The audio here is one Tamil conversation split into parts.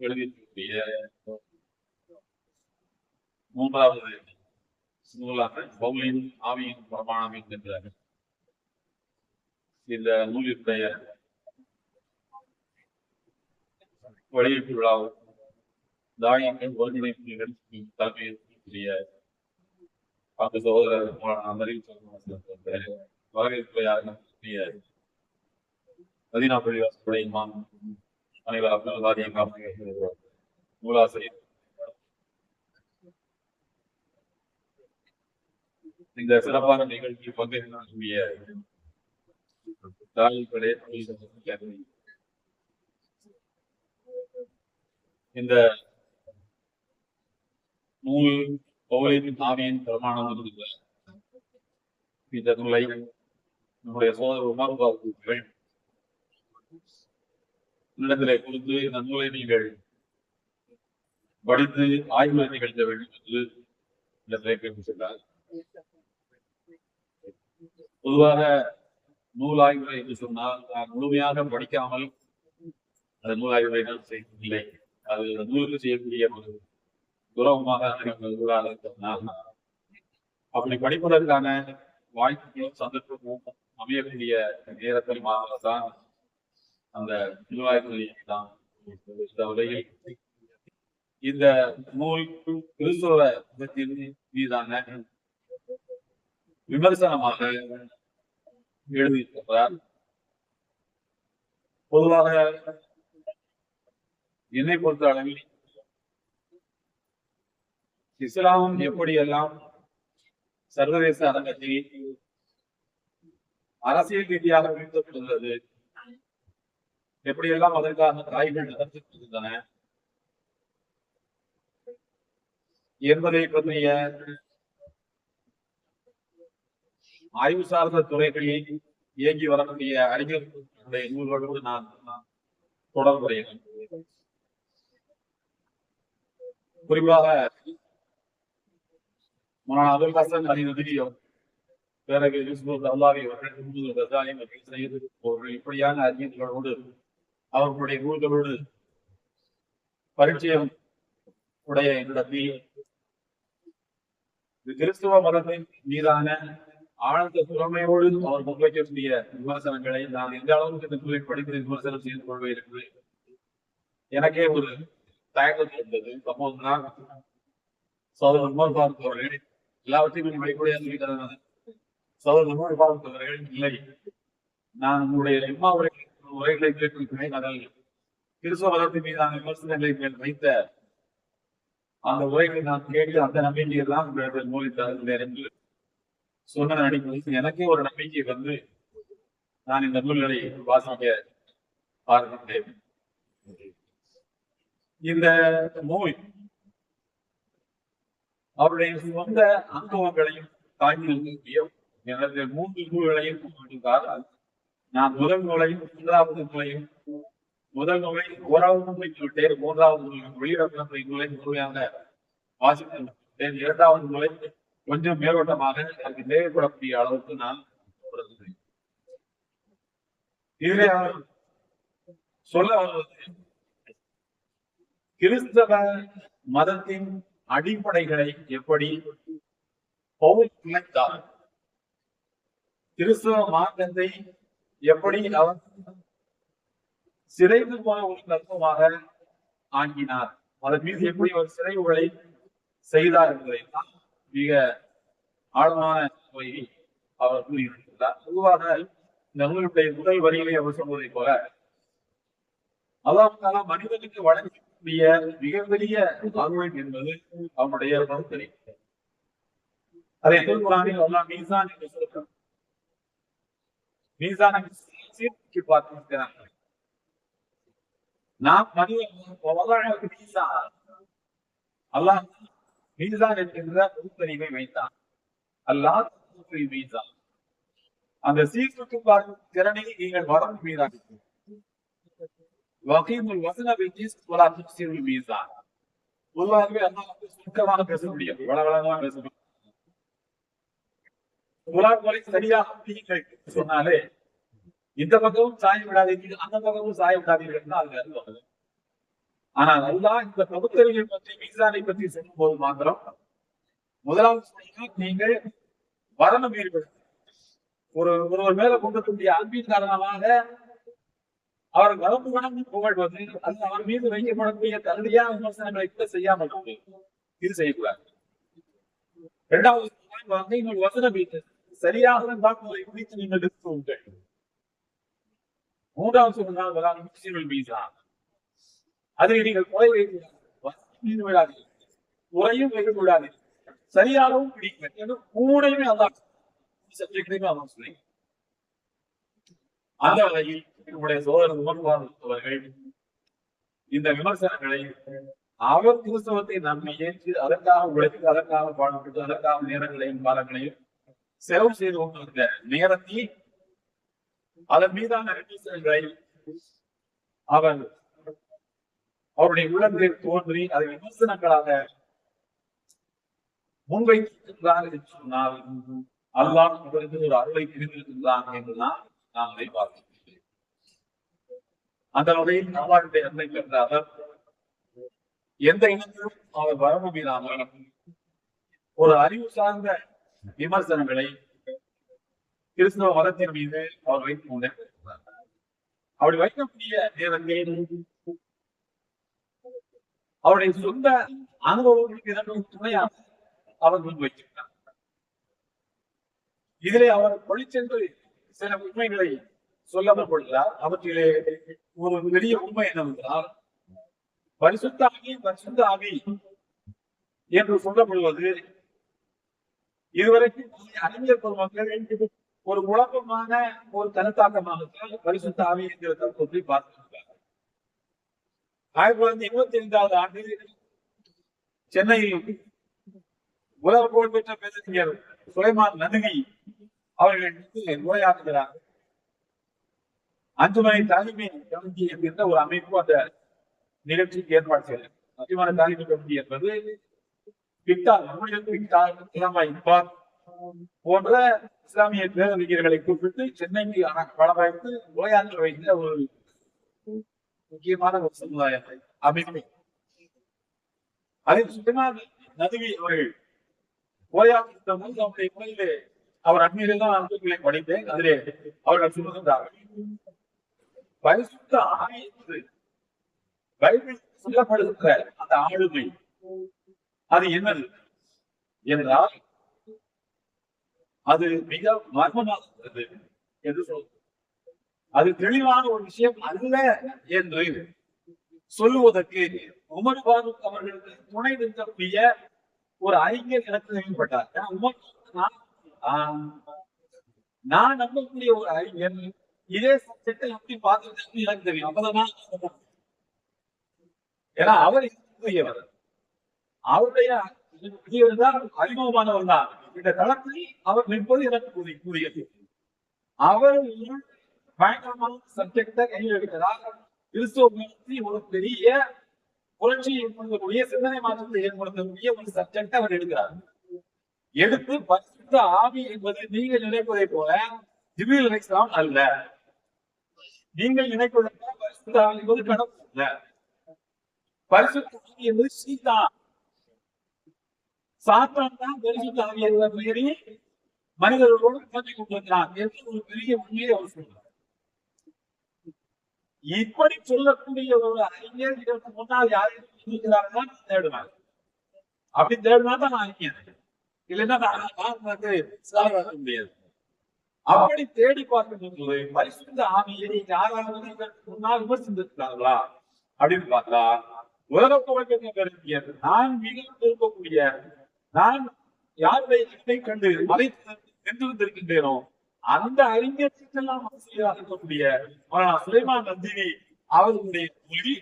எழுதியிருக்கக்கூடிய மூன்றாவது நூலாக பவுலின் ஆவியின் பிரமாணம் என்கின்ற இந்த நூலினுடைய வெளியீட்டு விழாவும் தாயங்கள் ஒருங்கிணைப்பு நிகழ்ச்சி தலைமையேற்கக்கூடிய அந்த சகோதரர் அமரில் வரவேற்புரையாக மதீனா பள்ளிவாசலுடைய இமாம் அனைவர் அப்துல் ஹாதியை வாதி நூலாசிரியர் இந்த சிறப்பான நிகழ்ச்சி பங்கேற்கக்கூடிய தாய்களே இந்த நூல் பௌலின் ஆவியின் பிரமாணம் இந்த நூலை நம்முடைய சோதரர் உமர் உமர்பாவுகள் இடத்திலே கொடுத்து இந்த நூலை நீங்கள் படித்து ஆய்வு நிகழ்த்த வேண்டும் என்று இடத்திலே கேட்டு சென்றார் பொதுவாக நூல் ஆய்வுரை என்று சொன்னால் நான் முழுமையாக படிக்காமல் அந்த நூல் ஆய்வுரை நான் செய்யவில்லை. அது அந்த நூலுக்கு செய்யக்கூடிய ஒரு துறவமாக அப்படி படிப்பதற்கான வாய்ப்புகளும் சந்தர்ப்பமும் அமையக்கூடிய நேரத்தில் மாத்திரம்தான் அந்த நூலாய்வுகளை இந்த உலகில். இந்த நூல் கிறிஸ்தவ மீதான விமர்சனமாக எழுதியிருக்கிறார். பொதுவாக என்னை பொறுத்த அளவில் இஸ்லாம் எப்படியெல்லாம் சர்வதேச அரங்கத்தில் அரசியல் ரீதியாக வீழ்த்தப்படுகிறது எப்படியெல்லாம் அதற்காக தாய்கள் நடத்திருக்கின்றன என்பதை பற்றிய ஆய்வு சார்ந்த துறைகளில் இயங்கி வரக்கூடிய அறிஞர்களுடைய நூல்களோடு நான் தொடர்புடையேன் குறிப்பாக மௌலானா அபுல் ஹசன் அலி நதிரியம் பிறகு யூசுப் அல்லாவி அவர்கள் கசாலி மற்றும் சையது அவர்கள் இப்படியான அறிஞர்களோடு அவர்களுடைய நூல்களோடு பரிச்சயம் உடைய என்னிடத்தில் கிறிஸ்துவ மதத்தின் மீதான ஆழ்ந்த திறமையோடு அவர் முன்வைக்கக்கூடிய விமர்சனங்களை நான் எந்த அளவுக்கு இந்த நூலை படித்து விமர்சனம் செய்து கொள்வேன் என்று எனக்கே ஒரு தயக்கம் இருந்தது. அப்போதுதான் சோதரர் உமர் பார்க் அவர்கள் எல்லாவற்றையும் படிக்கூடிய சொல்லித்தராங்க சோதரர் உமர் பார்க் அவர்கள் இல்லை நான் உங்களுடைய எம்மா உரைகளை கேட்டிருக்கிறேன் அதில் கிறிஸ்தவ மதத்தின் மீதான விமர்சனங்களை மேல் வைத்த அந்த உரைகளை நான் கேட்டு அந்த நம்பிக்கையை தான் உங்களிடத்தில் மூலி தருகிறேன் என்று சொன்ன அடிப்படையில் எனக்கே ஒரு நம்பிக்கை வந்து நான் இந்த நூல்களை வாசிக்க ஆரம்பித்தேன். இந்த நோய் அவருடைய சொந்த அனுபவங்களையும் தாங்கி நிற்கக்கூடிய எனது மூன்று நூல்களையும் கொடுத்தார் நான் முதல் நூலையும் மூன்றாவது நூலையும் முதல் நூலை ஓராவது நூலை விட்டேன் மூன்றாவது நூலை வெளியிடப்பட்ட நூலை முழுமையாக வாசித்தேன் இரண்டாவது நூலை கொஞ்சம் மேலோட்டமாக எனக்கு தேவைப்படக்கூடிய அளவுக்கு நான் இதிலே அவர் சொல்ல வருவது கிறிஸ்தவ மதத்தின் அடிப்படைகளை எப்படி பவுல் கிறிஸ்தவ மார்க்கத்தை எப்படி அவர் சிறைந்து போன ஒரு தத்துவமாக ஆங்கினார் அதன் மீது எப்படி ஒரு சிறைவுகளை செய்தார் என்பதை மிக ஆழமான வகையில் அவர் கூறியிருக்கிறார். பொதுவாக இந்த நூலுடைய முதல் வரியிலே அவர் சொல்வதை போல அல்லாஹ் மனிதனுக்கு வழங்கக்கூடிய மிகப்பெரிய அருள் என்பது அவனுடைய பகுத்தறி அதை திருக்குறானில் அல்லாஹ் மீசான் என்று சொல்கிறார் மீசான சீர்தூக்கி பார்த்திருக்கிறாங்க நாம் மனிதன் மீசான் அல்லாஹ் மீசான் என்கின்ற பொறுத்தறிவை வைத்தான் அல்லாஹ் மீசான் அந்த சீர்திருத்து பார்க்கும் திறனை நீங்கள் வரம்பு மீறாதீர்கள் வகீமுல் வசன வெஜிஸ் வலா துக்சிருல் மீசான் பொதுவாகவே அல்லாஹ் வந்து சுருக்கமாக பேச முடியும் வளவளமாக பேச முடியும் உலாவுகளை சரியாக நீங்கள் சொன்னாலே இந்த பக்கமும் சாய விடாதீர்கள் அந்த பக்கமும் சாய விடாதீர்கள் அதுல இருந்து வருது ஆனால் அல்லாஹ் இந்த பகுத்தறிவை பற்றி மீசானை பற்றி சொல்லும் போது மாத்திரம் முதலாவது சொன்னீங்க நீங்கள் வரணும் ஒரு ஒருவர் மேல கொண்டக்கூடிய அன்பின் காரணமாக அவர் வரம்பு வணங்கி புகழ்வது அல்ல அவர் மீது வைக்கப்படக்கூடிய தகுதியான விமர்சனங்களை கூட செய்யாமல் இது செய்யக்கூடாது. இரண்டாவது வந்து நீங்கள் வசன வீட்டு சரியாக தாக்குதலை குறித்து நீங்கள் நிறுத்துவீர்கள் மூன்றாவது சொன்னால் வராது முஸ்லிம்கள் மீசா அதை நீங்கள் குறை வைத்து மீது விடாதீர்கள். குறையும் வைக்க விடாதீர்கள் சரியாகவும் பிடிக்கும் என்று மூணையுமே அதான் சப்ஜெக்டையுமே அதான் சொல்லி அந்த வகையில் என்னுடைய சோதரர் உமர்வான் அவர்கள் இந்த விமர்சனங்களை அவர் கிறிஸ்தவத்தை நம்பி ஏற்று அதற்காக உழைத்து அதற்காக பாடுபட்டு அதற்காக நேரங்களையும் காலங்களையும் செலவு செய்து கொண்டிருந்த நேரத்தை அதன் மீதான அவர் அவருடைய உள்ளங்களில் தோன்றி அதை விமர்சனங்களாக முன்வைத்திருக்கிறார் என்று சொன்னால் அல்லாஹ் அவருக்கு ஒரு அருளை பிரிந்திருக்கின்றான் என்றுதான் நான் அதை பார்க்கிறோம் அந்த வகையில் நாவாளுடைய அருளை பெற்ற அவர் எந்த இனத்திலும் அவர் வர மீறாமல் ஒரு அறிவு சார்ந்த விமர்சனங்களை கிறிஸ்தவ மதத்தின் மீது அவர் வைத்துக் கொண்டே அப்படி வைக்கக்கூடிய நேரங்களில் அவருடைய சொந்த அனுபவங்களுக்கு இரண்டும் துணையாக அவர் முன் வைத்திருக்கிறார். இதிலே அவர் பொழிச்சென்று சில உண்மைகளை சொல்லாமல் கொள்கிறார் அவற்றிலே ஒரு பெரிய உண்மை என்னவென்றால் பரிசுத்த ஆவி பரிசுத்த ஆவி என்று சொல்லப்படுவது இதுவரைக்கும் அறிஞர் பொதுமக்கள் ஒரு குழப்பமான ஒரு கருத்தாக்கமாக பரிசுத்த ஆவி தற்போது தத்துவத்தை பார்த்திருக்கிறார் ஆயிரத்தி தொள்ளாயிரத்தி இருபத்தி ஐந்தாவது ஆண்டு சென்னையில் உலக புகழ்பெற்ற பேரறிஞர் சுலைமான் நதுகி அவர்கள் வந்து உரையாற்றுகிறார். அஞ்சுமனை தலைமை கமிட்டி என்கின்ற ஒரு அமைப்பு அந்த நிகழ்ச்சிக்கு ஏற்பாடு செய்யலாம் அஞ்சுமனை தலைமை கமிட்டி என்பது பிக்தார் நம்முடைய பிக்தார் இஸ்லாமா இக்பால் போன்ற இஸ்லாமிய பேரறிஞர்களை கூப்பிட்டு சென்னைக்கு பலவாய்த்து உரையாற்ற வைத்த ஒரு முக்கியமான ஒரு சமுதாயத்தை அமைப்பு. அதில் சுலைமான் நதுவி அவர்கள் ஓயாவிட்ட போது அவருடைய உரையிலே அவர் அண்மையிலே தான் அன்புகளை படித்தேன். அதிலே அவர்கள் சொல்லுகின்றார்கள் பரிசுத்த ஆவி பைபிள் சொல்லப்படுகின்ற அந்த ஆளுமை அது என்னது என்றால் அது மிக மர்மமாகிறது என்று சொல்றது அது தெளிவான ஒரு விஷயம் அல்ல என்று சொல்லுவதற்கு உமர் பாரூக் அவர்களுக்கு துணை நிற்கக்கூடிய ஒரு அறிஞர் எனக்கு நியமிக்கப்பட்டார் உமர் நான் ஆஹ், நான் நம்பக்கூடிய ஒரு அறிஞர் இதே சப்ஜெக்டை எப்படி பார்த்துட்டு எனக்கு தெரியும். அப்பதான் ஏன்னா அவர் புதியவர் அவருடைய புதியவர் தான் அறிமுகமானவர் தான் இந்த தளத்தில் அவர் நிற்பது எனக்கு புதிய புதியது அவர் பயங்கரமான சப்ஜெக்டை கையில் எடுக்கிறார் கிறிஸ்துவ மதத்தை ஒரு பெரிய புரட்சி ஏற்படுத்தக்கூடிய சிந்தனை மாற்றத்தை ஏற்படுத்தக்கூடிய ஒரு சப்ஜெக்டை அவர் எடுக்கிறார். எடுத்து பரிசுத்த ஆவி என்பது நீங்கள் நினைப்பதை போல ஜிபில் அலைஹிஸ்ஸலாம் அல்ல. நீங்கள் நினைப்பதை போல பரிசுத்த ஆவி என்பது கடவுள் அல்ல. பரிசுத்த ஆவி என்பது சீதா. சாத்தான் தான் பரிசுத்த ஆவியர்களை என்ற மனிதர்களோடு கலந்து கொண்டிருக்கிறான் என்று ஒரு பெரிய உண்மையை அவர் சொல்றார். இப்படி சொல்லக்கூடிய ஒரு அறிஞர் இதற்கு முன்னால் யாரும் இருக்கிறார்கள் தேடுவேன் அப்படி தேடுனா தான் நான் அறிஞர். இல்லைன்னா நான் வந்து முடியாது. அப்படி தேடி பார்க்கும்போது பரிசுத்த ஆவியை யாராவது இதற்கு முன்னால் விமர்சித்திருக்கிறார்களா? அப்படின்னு பார்த்தா உலக புகழ்பெற்ற நான் மிகவும் விரும்பக்கூடிய நான் யாருடைய இதை கண்டு மலை நின்றிருந்திருக்கின்றேனோ அந்த அறிஞர்களுக்கெல்லாம் ஆசிரியராக இருக்கக்கூடிய சுலைமான் நந்தினி அவர்களுடைய மொழி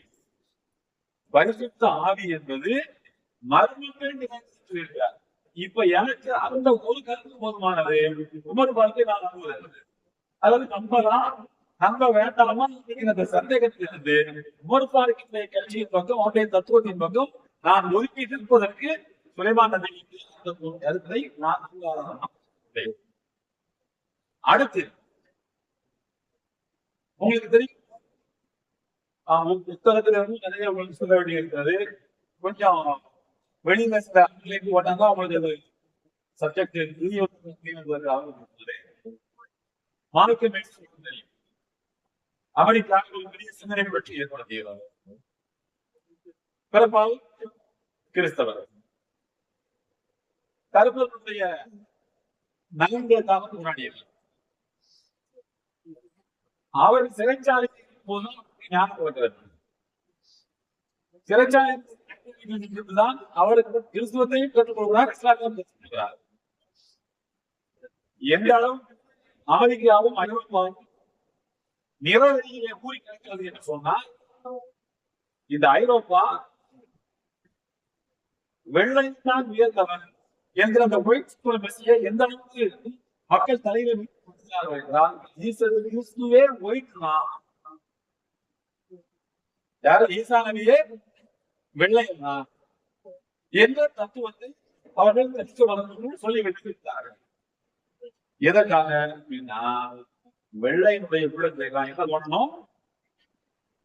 பரிசுத்த ஆவி என்பது மர்மங்கள் நிகழ்ச்சியிருக்கார் இப்ப எனக்கு அந்த ஒரு கருத்து போதுமானது. உமர் வாழ்க்கை நான் நம்புவது அதாவது நம்பலாம் நம்ப வேண்டாமா அந்த சந்தேகத்திலிருந்து உமர் பார்க்கின்ற கட்சியின் பக்கம் அவருடைய தத்துவத்தின் பக்கம் நான் ஒதுக்கி நிற்பதற்கு சுலைமான் நபிக்கு அடுத்து உங்களுக்கு தெரியும் புத்தகத்துல இருந்து நிறைய உங்களுக்கு சொல்ல வேண்டி இருக்கிறது கொஞ்சம் வெளியில சில அங்கேக்கு ஓட்டாங்க அவங்களுக்கு அது சப்ஜெக்ட் மாணவிக்க முயற்சி அமெரிக்காவில் ஒரு பெரிய சிந்தனை பற்றி ஏற்படுத்தியது. பிறப்பால் கிறிஸ்தவர். கருப்பருடைய நலன்களுக்காக போராடியவர் அவர் சிறைச்சாலை போதும் ஞானம் கொடுக்கிறது. சிறைச்சாலை தான் அவருக்கு கிறிஸ்துவத்தையும் கற்றுக்கொள்கிறார் இஸ்லாத்தையும் கற்றுக்கொள்கிறார் எந்த அளவு அமெரிக்காவும் ஐரோப்பாவும் நிறவழியிலே கூறி கிடைக்கிறது என்று சொன்னால் இந்த ஐரோப்பா வெள்ளைத்தான் உயர்ந்தவன். என்கிற அந்த ஒயிட் சுப்ரமசியை எந்த அளவுக்கு மக்கள் தலையில கிறிஸ்துவே ஒயிட் தான் யாரு ஈசா நபியே? வெள்ளையனா? என்ற தத்துவத்தை அவர்கள் கற்று வளர்ந்து சொல்லி வைத்திருக்கிறார்கள் எதற்காக அப்படின்னா வெள்ளையினுடைய உள்ளத்தை எல்லாம் என்ன பண்ணணும்?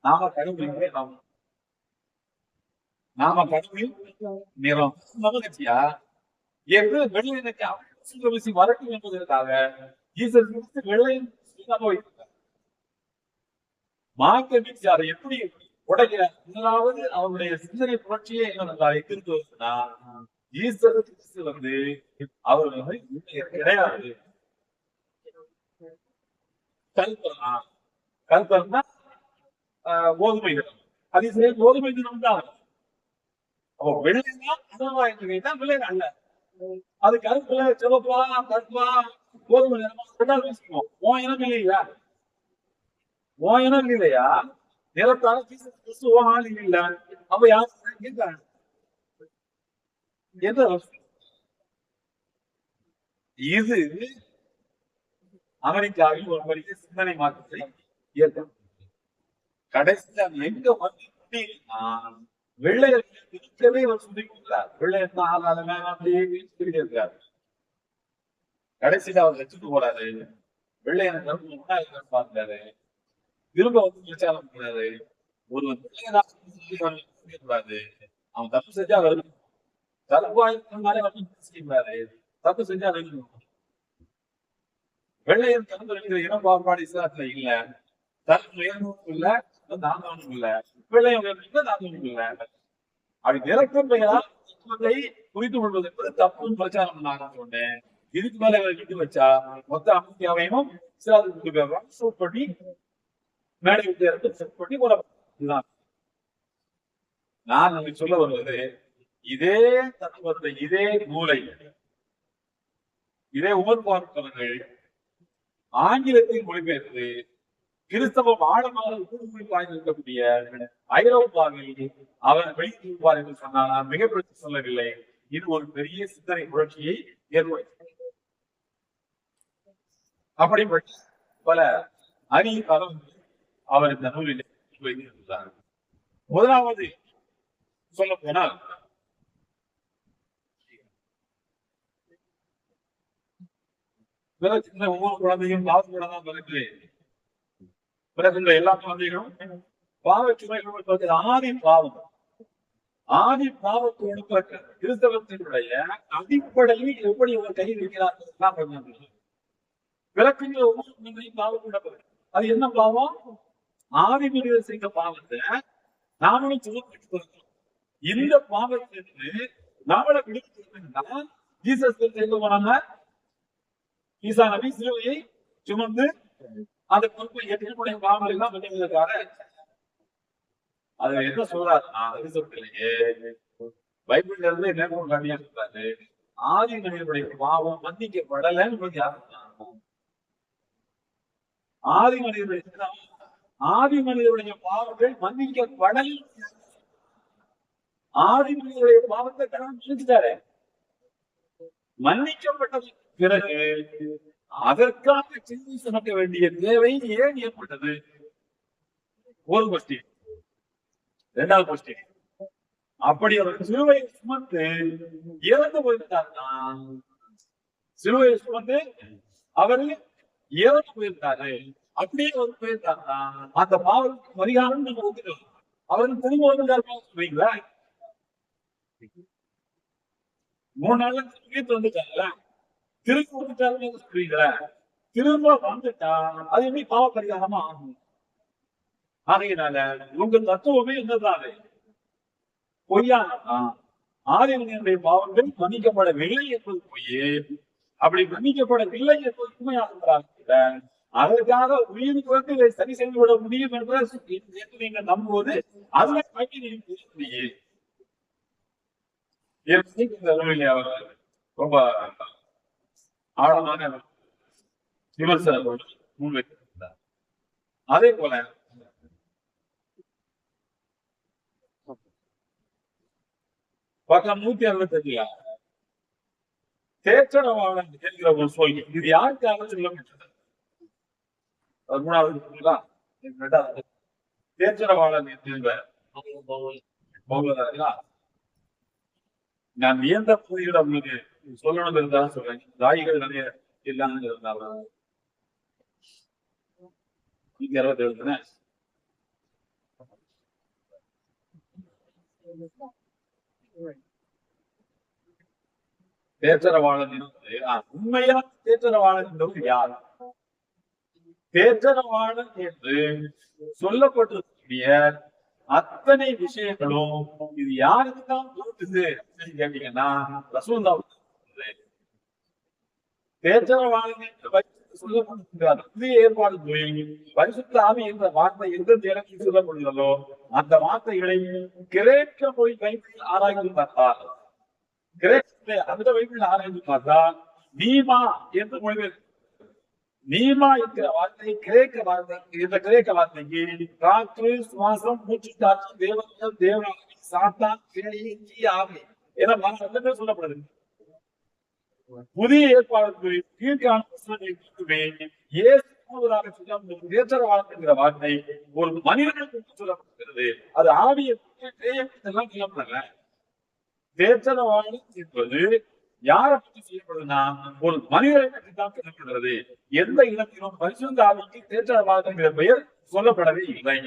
நாம கடவுளே நாம் நாம கடவுள் நிறம். மகிழ்ச்சியா என்று வெள்ளையனுக்கு அவசி வரட்டும் என்பதற்காக ஈசர் குறித்து வெள்ளையன் வைத்திருந்தார். மார்க்க வீச்சு அதை எப்படி உடைய முதலாவது அவருடைய சிந்தனை புரட்சியே என்னவென்றால் எதிர்த்துனா ஈஸ்வர கிறிஸ்து வந்து அவர் வந்து கிடையாது. கல்பனா கல்பனா கோதுமை தினம். அதே சமயம் கோதுமை தினம் தான் அப்போ தான் அனவா என்று கேட்டால் வெள்ளை அல்ல. அது கருப்புல சிவப்பா கருப்பா கோதுமை நிறமா ரெண்டாவது பேசிக்குவோம் உன் இனம் இல்லையா? உன் இனம் இல்லையா? நிறத்தால கிறிஸ்து உன் ஆள் இல்ல அப்ப யார் கேட்கிறாங்க. எந்த இது அமெரிக்காவில் ஒரு பெரிய சிந்தனை மாற்றத்தை ஏற்படும் கடைசியில் எங்க வந்து முடியும்னா, இருக்கவே அவர் வெள்ளையர் தான் ஆகாத அப்படியே இருக்காரு கடைசியில அவர் வச்சுட்டு போறாரு. வெள்ளையனை முன்னாடி திரும்ப வந்து பிரச்சாரம் பண்றாரு. ஒருவன் வெள்ளையனாக அவன் தப்பு செஞ்சா வருது கருப்பாயிருந்தாலே தப்பு செஞ்சா வெள்ளணும் வெள்ளையன் கலந்து இருக்கிற இன பாகுபாடு இஸ்லாத்துல இல்ல. தன் உயர்வும் இல்ல தாழ்ந்தவனும் இல்ல. வெள்ளையன் உயர்வு தாழ்ந்தவனும் இல்ல. அப்படி நிரப்பும் பெயரால் தத்துவத்தை குறித்து கொள்வது என்பது தப்பும் பிரச்சாரம் பண்ணாங்க சொன்னேன். இதுக்கு மேல இவரை விட்டு வச்சா மொத்த அமெரிக்காவையும் இஸ்லாத்துக்கு கொண்டு போயிடுவாங்க சூட் பண்ணி மேடை விட்டு இறந்து செட் பண்ணி ஒரு இதுதான். நான் உங்களுக்கு சொல்ல வருவது இதே தத்துவத்தை இதே மூளை இதே உமர் பார்ப்பவர்கள் ஆங்கிலத்தில் மொழிபெயர்த்து கிறிஸ்தவம் ஆழமாக ஊடுருவி வாய்ந்திருக்கக்கூடிய ஐரோப்பாவில் அவர் வெளியிருப்பார் என்று சொன்னால் மிகப்பெரிய சொல்லவில்லை. இது ஒரு பெரிய சிந்தனை புரட்சியை ஏற்படுத்தி அப்படிப்பட்ட பல அரிய தரம் அவர் இந்த நூலில் வைத்திருந்தார் முதலாவது சொல்ல போனால் ஒவ்வொரு குழந்தையும் பாவத்தோட தான் பிறகு பிறக்கின்ற எல்லா குழந்தைகளும் பாவ சுமைகள் ஆதி பாவம். ஆதி பாவத்தோடு கிறிஸ்தவத்தினுடைய அடிப்படையில் எப்படி அவர் கை வைக்கிறார் பிறக்கின்ற ஒவ்வொரு குழந்தையும் அது என்ன பாவம்? ஆதி மனிதர் செய்த பாவத்தை நாமளும் சுமப்பிட்டு பிறக்கிறோம் இந்த பாவத்திலிருந்து நம்மளை விடுவிக்கிறதுனா ஜீசஸ் செய்து போனாங்க? ஈசா நபி சிலுவையை சுமந்து அந்த பொறுப்பை ஏற்றுக்கூடிய காமல் எல்லாம் பண்ணுவதற்காக அது என்ன சொல்றாருன்னா அது சொல்றீங்க பைபிள்ல இருந்து என்ன கம்மியா சொல்றாரு? ஆதி மனிதனுடைய பாவம் மன்னிக்கப்படலன்னு யாரும் ஆதி மனிதனுடைய ஆதி மனிதனுடைய பாவங்கள் மன்னிக்கப்படல். ஆதி மனிதனுடைய பாவத்தை கடவுள் மன்னிச்சுட்டாரு. மன்னிக்கப்பட்டதுக்கு பிறகு அதற்காக சிந்தி சுமக்க வேண்டிய தேவை ஏன் ஏற்பட்டது? ஒரு கொஸ்டின் இரண்டாவது கொஸ்டின் அப்படி அவர் சிலுவை சுமந்து இறந்து போயிருந்தார்னா சிலுவை சுமந்து அவர் இறந்து போயிருந்தாரு. அப்படியே அவர் போயிருந்தாருன்னா அந்த பாவத்துக்கு பரிகாரம் நம்ம ஒத்துக்கலாம் அவருக்கு திரும்ப வந்து சொல்றீங்களா? மூணு நாள்ல திரும்பி வந்துட்டாங்களா திரும்ப வந்துட்டாருன்னு சொல்றீங்களா திரும்ப வந்துட்டா அது எப்படி பாவ பரிகாரமா ஆகும்? ஆகையினால உங்க தத்துவமே என்னதானே பொய்யானதான் ஆரியனுடைய பாவங்கள் மன்னிக்கப்படவில்லை என்பது பொய்யே. அப்படி மன்னிக்கப்படவில்லை என்பது உண்மையாக அதற்காக உயிருக்கு வந்து இதை சரி செய்து விட முடியும் என்று நீங்க நம்புவது அதுல பற்றி நீங்க ரொம்ப நூலில் அவர் ரொம்ப ஆழமான முன்வைத்திருந்தார் அதே போல பக்கம் நூத்தி அறுபத்தி அஞ்சுல தேச்சனவாளன் என்கிற ஒரு சொல். இது யாருக்காக சொல்லப்பட்டது அது மூணாவது ரெண்டாவது. தேச்சனவாளன் என்கிற நான் வியந்த புதியிடம் உங்களுக்கு சொல்லணும் இருந்தா சொல்றேன். தாயிகள் நிறைய இல்லாமல் இருந்தாலும். நீங்க அறுபத்தி எழுதுனேன் தேச்சரவாளன் தேற்றரவாளன் ஆ, உண்மையான தேச்சரவாளன் யார்? தேற்றரவாளன் என்று சொல்லப்பட்டிருக்கக்கூடிய அத்தனை விஷயங்களும் இது யாருக்கு தான் அப்படின்னு கேட்டீங்கன்னா ரசூல்லா தேச்சரவாளன் என்று வைத்து சொல்லப்பட்டிருக்கிறார் புதிய ஏற்பாடு போய் பரிசுத்த ஆவி என்ற வார்த்தை எந்த இடத்தில் சொல்லப்படுகிறதோ அந்த வார்த்தைகளை கிரேக்க மொழி பைபிள் ஆராய்ந்து பார்த்தார். கிரேக்கத்திலே அந்த பைபிள் ஆராய்ந்து பார்த்தால் நீமா என்று மொழிபெயர்ப்பு நீமா என்கிற வார்த்தை கிரேக்க வார்த்தை இந்த கிரேக்க வார்த்தைக்கு காற்று சுவாசம் மூச்சு காற்று தேவனியம் தேவனாகி சாத்தான் பேய் ஆவி என மன சொல்லப்படுது. புதிய ஏற்பாடுக்கு தீர்க்கான புத்தகங்களை இயேசு கூறுவதாக சொல்ல தேசரவாதம் வார்த்தை ஒரு மனிதனுக்கு சொல்லப்படுகிறது. அது ஆவிய எல்லாம் சொல்லப்படல. தேசரவாதம் என்பது யாரை பற்றி செய்யப்படுதுன்னா ஒரு மனிதரை பற்றி தான் சொல்லப்படுகிறது. எந்த இடத்திலும் பரிசுத்த ஆவிக்கு தேற்றவாதம் என்கிற பெயர் சொல்லப்படவே இல்லை.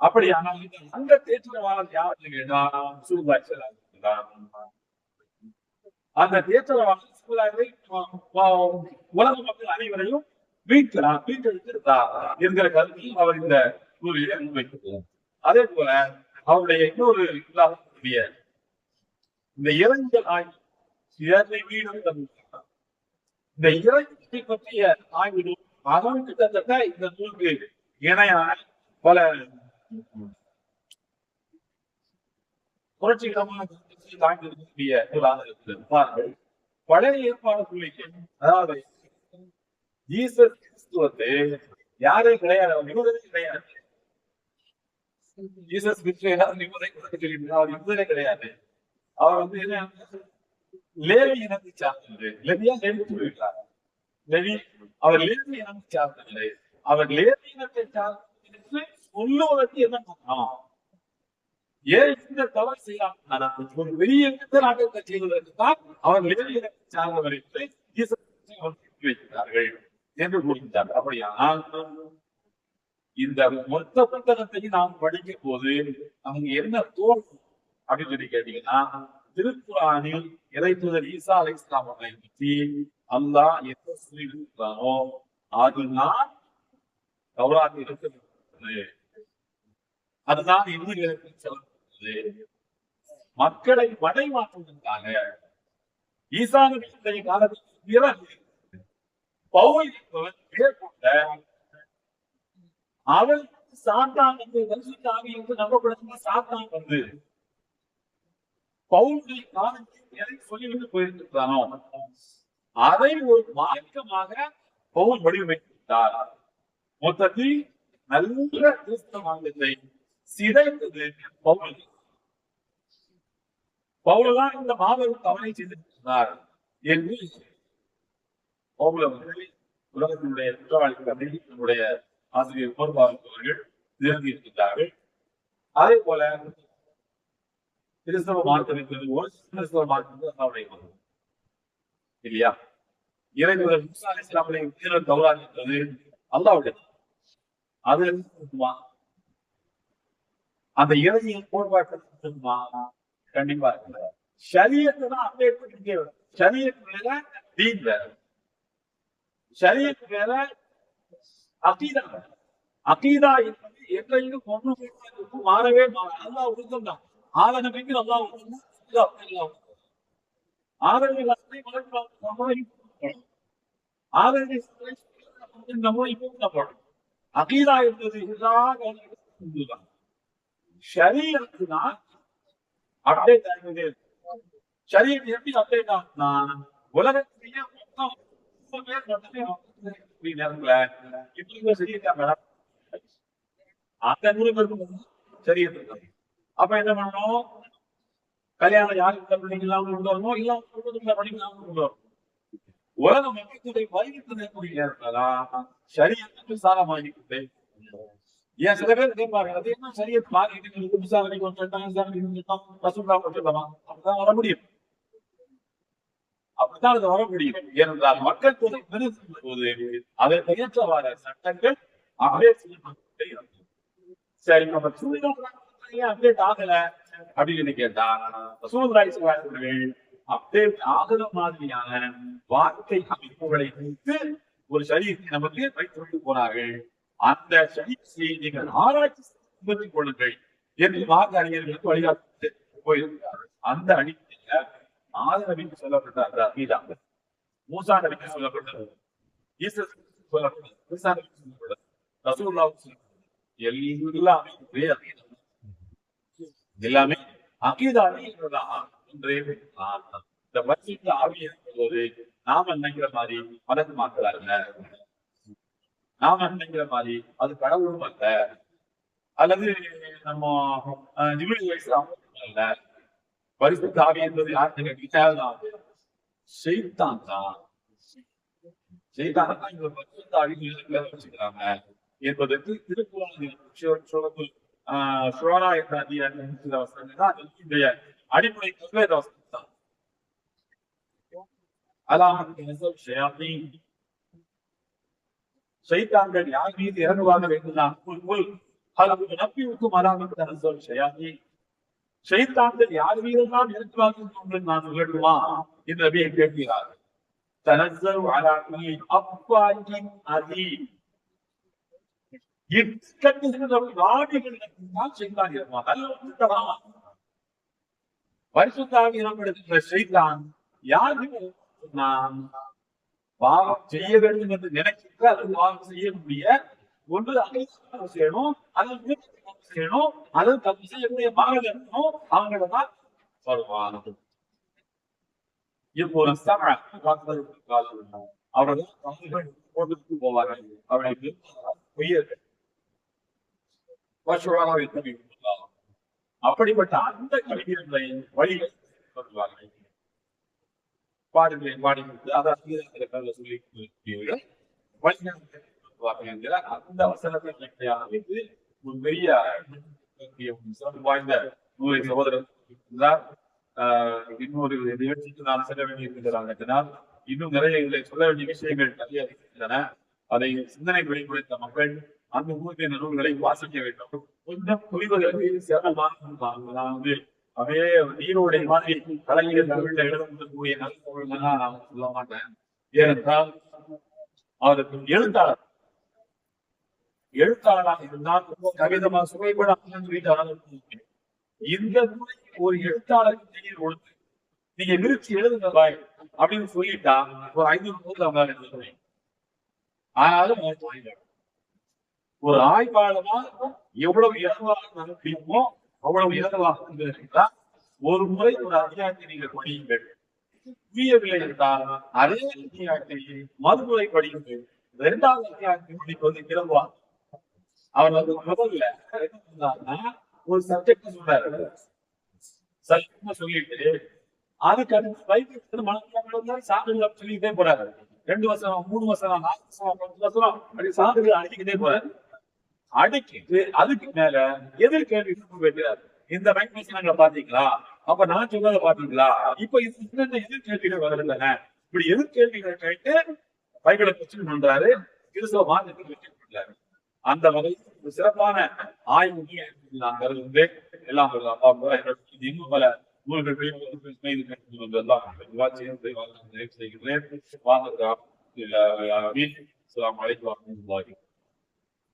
அப்படியானால் இந்த அந்த தேற்றவாதம் யார் என்று கேட்டால் சூழ்நாய் அந்த தேற்றவாதம் சூழ்நாயை உலக மக்கள் அனைவரையும் மீட்கிறார் மீட்டெடுத்திருந்தார் என்கிற கருத்தையும் அவர் இந்த நூலிலே முன்வைக்கிறார் அதே போல அவருடைய இன்னொரு இல்லாதக்கூடிய இந்த இளைஞர் ஆய்வு இதனை வீடும் தந்துள்ளார். இந்த இறைச்சி பற்றிய ஆய்விடும் அதுவும் கிட்டத்தட்ட இந்த நூலுக்கு இணையான பல புரட்சிகரமான தாங்கி இருக்கக்கூடிய நூலாக இருக்கிறது. பாருங்கள். பழைய ஏற்பாடு அதாவது ஈசர் கிறிஸ்து வந்து யாரே கிடையாது அவர் யூதரே கிடையாது. ஈசஸ் கிறிஸ்து யாரும் யூதரை அவர் யூதரே கிடையாது. அவர் வந்து என்ன லேவி இனத்தை சார்ந்தது லெவியா லேவி சொல்லிட்டார் லெவி அவர் லேவி இனத்தை சார்ந்தது அவர் லேவி இனத்தை சார்ந்தது சொல்லுவதற்கு என்ன காரணம் ஏன் இந்த தவறு செய்யலாம் ஒரு பெரிய நாட்டத்தை செய்வதற்கு தான் வைக்கிறார்கள் என்று அப்படியானால் இந்த மொத்த புத்தகத்தை நாம் படிக்கும் போது நமக்கு என்ன தோணும் அப்படின்னு சொல்லி கேட்டீங்கன்னா திருக்குறானில் இறைத்துதர் ஈசா அலை இஸ்லாம் அவர்களை பற்றி அல்லாஹ் என்ன சொல்லி இருக்கிறானோ அதுதான் கௌராத்தில் இருக்கிறது அதுதான் இறுதிகளுக்கு செலவு மக்களை மடை மாற்றுவதற்காக ஈசா நபியுடைய காலத்துக்கு பிறகு பவுல் என்பவர் மேற்கொண்ட அவள் சாத்தான் வந்து பரிசுத்தாவி என்று நம்பப்படுகிற சாத்தான் வந்து பவுலுடைய காலத்தில் எதை சொல்லிவிட்டு போயிருக்கிறானோ அதை ஒரு மார்க்கமாக பவுல் வடிவமைத்தார் மொத்தத்தில் நல்ல கிறிஸ்தவ மார்க்கத்தை சிதைத்தது பவுல் பவுலதான் இந்த மாபெரும் தவறை செய்திருக்கிறார் என்று பவுல உலகத்தினுடைய குற்றவாளிகள் குற்றவாளிகளை நம்முடைய ஆசிரியர் கோர்பால் அவர்கள் நிறுத்தியிருக்கிறார்கள் அதே போல கிறிஸ்தவ மார்க்கம் என்பது ஒரு கிறிஸ்தவ மார்க்கம் அவருடைய மதம் இல்லையா? இறைவர்கள் முசா அலி வீரர் உயிரிழந்த தௌரான் என்பது அல்லாவுடைய அது இருக்குமா? அந்த இறைவியின் கோட்பாட்டு இருக்குமா? கண்டிப்பா. சரியத்தை தான் அப்டேட் பண்ணிட்டே வரும் ஷரியத் வேற தீன் வேற சரியத்து வேற அகீதா வேற அகீதா என்பது என்றைக்கும் ஒன்று மாறவே மாறாது அல்லாஹ் உருத்தம் தான். ஆல நபிக்கு நல்லா உருத்தம் ஆதரவு ஆதரவு நம்மளும் இப்போ அகீதா என்பது எல்லா காலத்திலும் அப்டேட் ஆகுது ஷரியத் எப்படி அப்டேட் ஆகுதுன்னா உலகத்திலேயே மொத்தம் முப்பது பேர் மட்டுமே இப்படி நேரத்துல இப்படி சரியிருக்காங்க அந்த நூறு பேருக்கு சரியத்து அப்ப என்ன பண்ணணும்? கல்யாணம் யாருக்கு இல்லாம கொண்டு வரணும்? இல்லாம குடும்பத்துல படிக்கலாம் கொண்டு வரணும். உலக மக்களுடைய வருகிட்டு இருக்கக்கூடிய நேரத்துல சரியத்துக்கு சாரமாகிட்டு ஏன் சில பேர் கேட்பாங்க அது என்ன சரியத் மாறிட்டு விசாரணை கொஞ்சம் ரசூல்லா கொஞ்சமா அப்படிதான் வர முடியும் அப்படித்தான் அது வர முடியும் ஏனென்றால் மக்கள் தொகை பெருகும் போது அதற்கு ஏற்றவாறு சட்டங்கள் அப்டேட் செய்யப்பட்டு சரி நம்ம சூழ்நிலை அப்டேட் ஆகல அப்படின்னு கேட்டா சூழ்நிலை அப்டேட் ஆகல மாதிரியான வாழ்க்கை அமைப்புகளை வைத்து ஒரு சரீரத்தை நமக்கு வைத்து போனார்கள் அந்த சரீரத்தை நீங்கள் ஆராய்ச்சி செய்து கொள்ளுங்கள் என்று மார்க்க அறிஞர்களுக்கு வழிகாட்டு போயிருக்கிறார்கள் அந்த அடிப்படையில ஆதரவின் சொல்லப்பட்ட அந்த அங்கீதான் மூசா நபிக்கு சொல்லப்பட்டது. ஈசஸ் சொல்லப்பட்டது. ஈசா நபிக்கு சொல்லப்பட்டது. ரசூல்லாவுக்கு சொல்லப்பட்டது. எல்லாமே ஒரே அங்கீதம் எல்லாமே அங்கீதானே என்றுதான் என்று இந்த வசித்த ஆவி போது நாம நினைக்கிற மாதிரி மதமாக்கள் அல்ல. நாம நினைக்கிற மாதிரி? அது கடவுளும் அல்ல. அல்லது நம்ம அஹ், ஜிப்ரீல் அல்ல. பரிசு ஆவி என்பது யாருக்கு கேட்டீங்கன்னா செய்தான் தான். செய்தான் தான் இந்த பரிசுத்த ஆவி வச்சுக்கிறாங்க என்பதற்கு திருக்குறள் சொல்லத்து சுவரா என்ற அதிகாரம் வசனம் தான் அடிப்படை கல்வேத வசனம் தான் அலாமத்து விஷயம் ஷைத்தான்கள் யார் மீது இறங்குவாங்க வேண்டும் புல் ஹல் நப்பியுக்கும் அலாமத்து தனசல் ஷயாத்தீன் ஷைத்தான்கள் யார் மீதெல்லாம் என்று நான் சொல்லட்டுமா என்று நபியை கேட்கிறார் தனசல் அலாமி. அப்பாயின் அதீம் இக்கட்டுகிற வாடிகளிடத்தில் செய்தான் இருப்பான் நல்ல செய்தான் நான் பாவம் செய்ய வேண்டும் என்று நினைக்கின்ற அது பாவம் செய்யக்கூடிய ஒன்று அனைத்து செய்யணும் அதில் செய்யணும் அது தப்பு செய்யக்கூடிய மகள் இருக்கணும் அவங்கள தான் வருவான் இப்போ ஒரு அவர்கள் போட்டு போவார்கள். அவர்களுக்கு பொய்யர்கள் அப்படிப்பட்ட அந்த கல்வியர்களை வழிகள் சொல்வார்கள் பாடல்களை பாடி கொடுத்து அதை அங்கீகாரத்திற்காக சொல்லி கொடுக்கிறீர்கள். வழிகள் அந்த வசனத்தை அடிப்படையாக ஒரு பெரிய வாய்ந்த நூலை சகோதரர் ஆஹ் இன்னொரு நிகழ்ச்சிக்கு நான் செல்ல வேண்டியிருக்கிறார் இன்னும் நிறைய இதில் சொல்ல வேண்டிய விஷயங்கள் நிறைய இருக்கின்றன. அதை சிந்தனை வெளிப்படுத்த மக்கள் அந்த ஊரிய நூல்களை வாசிக்க வேண்டும். கொஞ்சம் புரிவதற்கு சிரமமாக நான் வந்து அப்படியே நீரோடை மாதிரி கலைஞர் தமிழ்ல எழுதக்கூடிய நல்ல நான் சொல்ல மாட்டேன். ஏனென்றால் அவருக்கு எழுத்தாளர். எழுத்தாளராக இருந்தால் கவிதமா சுவைப்பட வீட்டாளர் இந்த முறை ஒரு எழுத்தாளருக்கு நீர் கொடுத்து நீங்க விரிச்சு எழுதுங்க பாய் அப்படின்னு சொல்லிட்டா ஒரு ஐநூறு நூறு அவங்க எழுத ஆனாலும் ஒரு ஆய்வாளமா எவ்வளவு இலகுவாக நடத்தியுமோ அவ்வளவு இலகுவாக ஒரு முறை ஒரு அத்தியாயத்தை நீங்கள் படியுங்கள். புரியவில்லை என்றால் அதே அத்தியாயத்தை மறுமுறை படியுங்கள். இரண்டாவது அத்தியாயத்தை படிப்பது இலகுவா அவர் வந்து முதல்ல ஒரு சப்ஜெக்ட் சொல்றாரு. சலிமா சொல்லிட்டு அதுக்கு அடுத்து பைபிள் மனப்பாடம் சான்றுகள் சொல்லிக்கிட்டே போறாரு. ரெண்டு வருஷம் மூணு வருஷம் நாலு வருஷம் பத்து வருஷம் அப்படி சான்றுகள் அடிக்கிட்டே போறாரு. அடுக்கிட்டு அதுக்கு மேல எதிர்கேள்வி வைக்கிறார் இந்த பைபிள் பாத்தீங்களா? அப்ப நான் சொன்னதை பாத்தீங்களா? இப்ப இது என்னென்ன எதிர்கேள்விகள் வருதுல்ல இப்படி எதிர்கேள்விகளை கேட்டு பைபிளை கொஸ்டின் பண்றாரு. கிறிஸ்தவ மார்க்கத்துக்கு வெற்றி பண்றாரு. அந்த வகையில் சிறப்பான ஆய்வு நான் எல்லாம் இன்னும் பல நூல்கள் எல்லாம் வாங்க